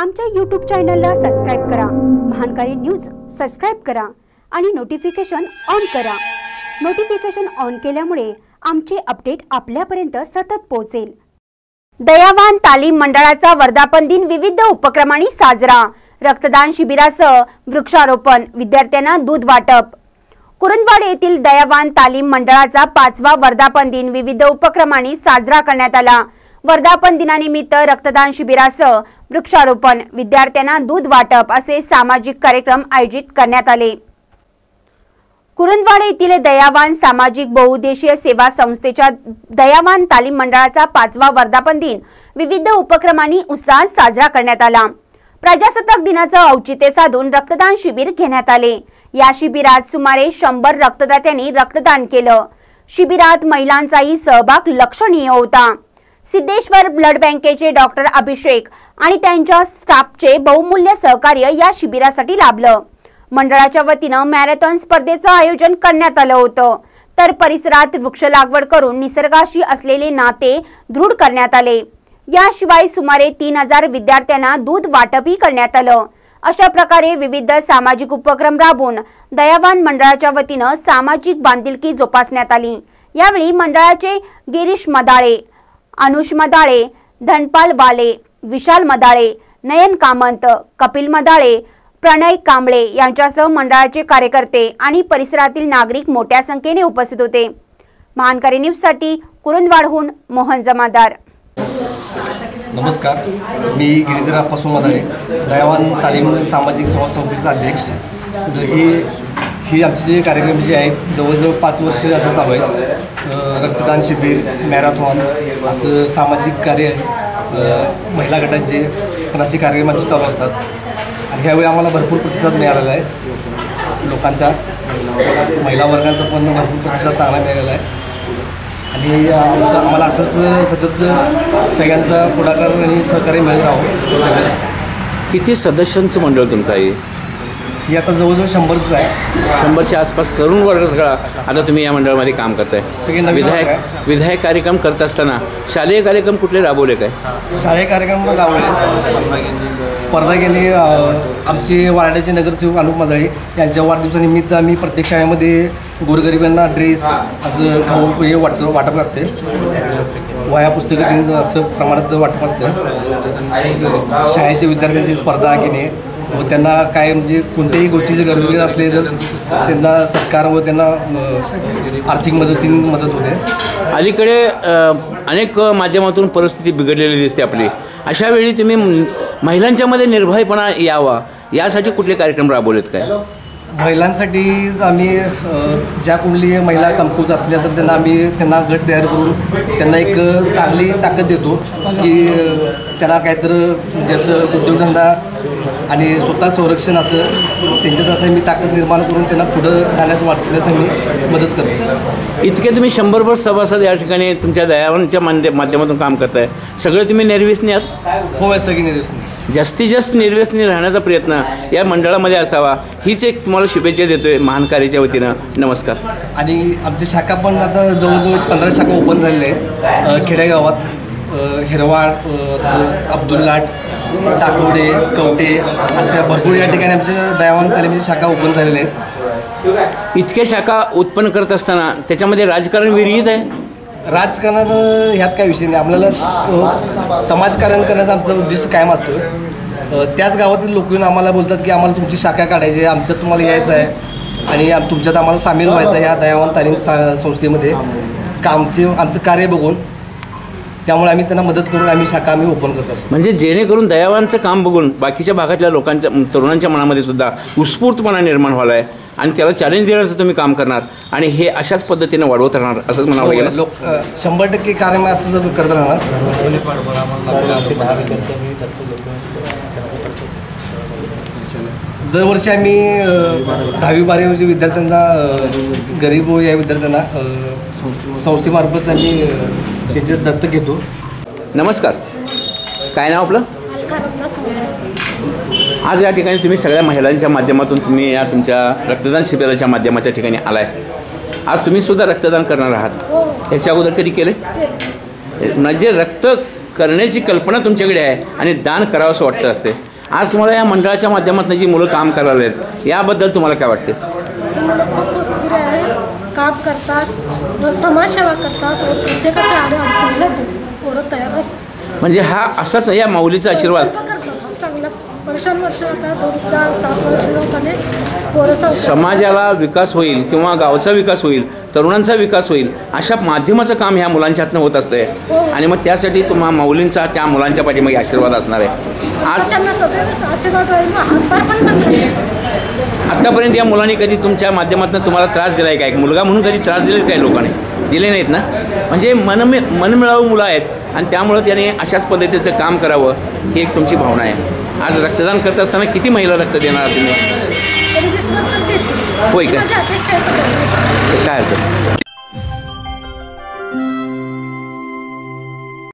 आमच्या यूट्यूब चॅनलला सबस्क्राईब करा. महानकारी न्यूज सबस्क्राईब करा आणि नोटिफिकेशन ऑन करा. नोटिफिकेशन ऑन केल्यामुळे आमचे अपडेट आपल्यापर्यंत सतत पोहोचेल. दयावान तालीम मंडळाचा वर्धापन दिन विविध उपक्रमांनी साजरा. रक्तदान शिबिरासह वृक्षारोपण विद्यार्थ्यांना दूध वाटप. कुरुंदवाड येथील दयावान तालीम मंडळाचा पाचवा वर्धापन दिन विविध उपक्रमांनी साजरा करण्यात आला. वर्धापन दिनानिमित्त रक्तदान शिबिरासह वृक्षारोपण. विद्यार्थ्यांना दूध वाटप असे सामाजिक कार्यक्रम आयोजित करण्यात आले. कुरुंदवाडे येथील दयावान सामाजिक बहुउद्देशीय सेवा संस्थेच्या दयावान तालीम मंडळाचा पाचवा वर्धापन दिन विविध उपक्रमांनी उत्साहात साजरा करण्यात आला. प्रजासत्ताक दिनाचं औचित्य साधून रक्तदान शिबिर घेण्यात आले. या शिबिरात सुमारे शंभर रक्तदात्यांनी रक्तदान केलं. शिबिरात महिलांचाही सहभाग लक्षणीय होता. सिद्धेश्वर ब्लड बँकेचे डॉक्टर अभिषेक आणि त्यांच्या स्टाफचे बहुमूल्य सहकार्य या शिबिरासाठी लाभलं. मंडळाच्या वतीनं मॅरेथॉन स्पर्धेचं आयोजन करण्यात आलं होतं. तर परिसरात वृक्ष लागवड करून निसर्गाशी असलेले नाते दृढ करण्यात आले. याशिवाय सुमारे तीन हजार विद्यार्थ्यांना दूध वाटपही करण्यात आलं. अशा प्रकारे विविध सामाजिक उपक्रम राबवून दयावान मंडळाच्या वतीनं सामाजिक बांधिलकी जोपासण्यात आली. यावेळी मंडळाचे गिरीश मदाळे अनुष मदाळे धनपाल वाले विशाल मदाळे नयन कामंत कपिल मदाळे प्रणय कांबळे यांच्यासह मंडळाचे कार्यकर्ते आणि परिसरातील नागरिक मोठ्या संख्येने उपस्थित होते. महानकारी न्यूजसाठी कुरुंदवाडहून मोहन जमादार. नमस्कार. मी गिरीधर अप्पा मदाळे दयावान तालीम सामाजिक सेवा संस्थेचा अध्यक्ष. ही ही आमचे जे कार्यक्रम जे आहेत जवळजवळ पाच वर्ष असं चालू आहे रक्तदान शिबिर मॅरेथॉन असं सामाजिक कार्य महिला गटांचे पण असे कार्यक्रम आमचे चालू असतात. आणि ह्यावेळी आम्हाला भरपूर प्रतिसाद मिळालेला आहे. लोकांचा महिला वर्गाचा पण भरपूर प्रतिसाद चांगला मिळालेला आहे. आणि आमचं आम्हाला असंच सतत सगळ्यांचा पुढाकार आणि सहकार्य मिळत राहू किती सदस्यांचं मंडळ तुमचं आहे? ही आता जवळजवळ शंभरच आहे. शंभरच्या आसपास तरुण वर्ग सगळा आता तुम्ही या मंडळामध्ये काम करताय. सगळे नवीन विधायक विधायक कार्यक्रम करत असताना शालेय कार्यक्रम कुठले राबवले काय? शाळेय कार्यक्रम लावले स्पर्धा घेणे अं, आमचे वार्डाचे नगरसेवक अनुप मदळे यांच्या वाढदिवसानिमित्त आम्ही प्रत्येक शाळेमध्ये गोरगरिबांना ड्रेस असं खाऊ हे वाट वाटप असते. वया पुस्तकं त्यांचं असं प्रमाणात वाटप असतं. शाळेच्या विद्यार्थ्यांची स्पर्धा घेणे व त्यांना काय म्हणजे कोणत्याही गोष्टीची गरज असले जर त्यांना सरकार व त्यांना आर्थिक मदतीने मदत होते. अलीकडे अनेक माध्यमातून परिस्थिती बिघडलेली दिसते आपली. अशा वेळी तुम्ही महिलांच्यामध्ये निर्भयपणा यावा यासाठी कुठले कार्यक्रम राबवलेत काय? महिलांसाठी आम्ही ज्या कुठली महिला कमकुवत असल्या तर त्यांना आम्ही त्यांना गट तयार करून त्यांना एक चांगली ताकद देतो की त्यांना काहीतरी म्हणजे असं उद्योगधंदा आणि स्वतः संरक्षण असं त्यांच्यात असं मी ताकद निर्माण करून त्यांना पुढं जाण्यास वाटण्यास मी मदत करतो. इतके तुम्ही शंभरभर सभासद या ठिकाणी तुमच्या दयावांच्या माध्य माध्यमातून काम करताय. सगळे तुम्ही निर्व्यसनी आहात? हो आहे सगळी निर्देश जास्तीत जास्त निर्व्यसनी राहण्याचा प्रयत्न या मंडळामध्ये असावा हीच एक तुम्हाला शुभेच्छा देतोय महान कार्याच्या वतीनं. नमस्कार. आणि आमची शाखा पण आता जवळजवळ पंधरा शाखा ओपन झालेल्या आहेत. खेडेगावात हिरवाड अ, असं टाकोडे कवटे अशा भरपूर या ठिकाणी आमच्या दयावान तालिमीची शाखा ओपन झालेल्या आहेत. इतक्या शाखा उत्पन्न करत असताना त्याच्यामध्ये राजकारण विरहित आहे? राजकारण ह्यात काय विषय नाही. आपल्याला समाजकारण करण्याचा आमचा उद्देश कायम असतो. त्याच गावातील लोक येऊन आम्हाला बोलतात की आम्हाला तुमची शाखा काढायची आहे आमच्यात तुम्हाला यायचं आहे. आणि तुमच्यात आम्हाला सामील व्हायचं आहे ह्या दयावान तालीम सा संस्थेमध्ये. का आमचे आमचं कार्य बघून त्यामुळे आम्ही त्यांना मदत करून आम्ही शाखा आम्ही ओपन करत असतो. म्हणजे जेणेकरून दयावांचं काम बघून बाकीच्या भागातल्या लोकांच्या तरुणांच्या मनामध्ये सुद्धा उत्स्फूर्तपणा निर्माण व्हायला आहे आणि त्याला चॅलेंज देण्याचं तुम्ही काम करणार आणि हे अशाच पद्धतीने वाढवत राहणार असंच म्हणावं लागेल लोक अ, शंभर टक्के कार्य मी असं जर करत राहणार दरवर्षी आम्ही दहावी बारावीच्या विद्यार्थ्यांना गरीब या विद्यार्थ्यांना संस्थेमार्फत आम्ही त्यांचे दत्तक घेतो. नमस्कार. काय नाव आपलं? आज या ठिकाणी तुम्ही सगळ्या महिलांच्या माध्यमातून तुम्ही या तुमच्या रक्तदान शिबिराच्या माध्यमाच्या ठिकाणी आलाय. आज तुम्ही सुद्धा रक्तदान करणार आहात. हो. याच्या अगोदर कधी केले म्हणजे रक्त करण्याची कल्पना तुमच्याकडे आहे आणि दान करावं असं वाटतं असते. आज तुम्हाला या मंडळाच्या माध्यमातून जी मुलं काम करायला आहेत याबद्दल तुम्हाला काय वाटते काम करतात. समाजसेवा करतात व प्रत्येकाच्या आडे अडचणीला पोरं तयार आहेत म्हणजे हा असाच या माऊलीचा आशीर्वाद? हा दोन चार सात वर्ष होताने पोरं समाजाला विकास होईल किंवा गावचा विकास होईल तरुणांचा विकास होईल अशा माध्यमाचं काम ह्या मुलांच्या हातनं होत असतंय. आणि मग त्यासाठी तुम्हा माऊलींचा त्या मुलांच्या पाठीमागे आशीर्वाद असणार आहे. आज त्यांना सदैव आशीर्वाद राहील हातभार पण आत्तापर्यंत या मुलांनी कधी तुमच्या माध्यमातून तुम्हाला त्रास दिला आहे का? एक मुलगा म्हणून कधी त्रास दिलेत काय लोकांनी? दिले नाहीत ना? म्हणजे मनमि मनमिळावू मुलं आहेत आणि त्यामुळं त्याने अशाच पद्धतीचं काम करावं ही एक तुमची भावना आहे. आज रक्तदान करत असताना किती महिला रक्त देणार तुम्ही? होय का? माझी अपेक्षा आहे. तर देतील. काय अर्थ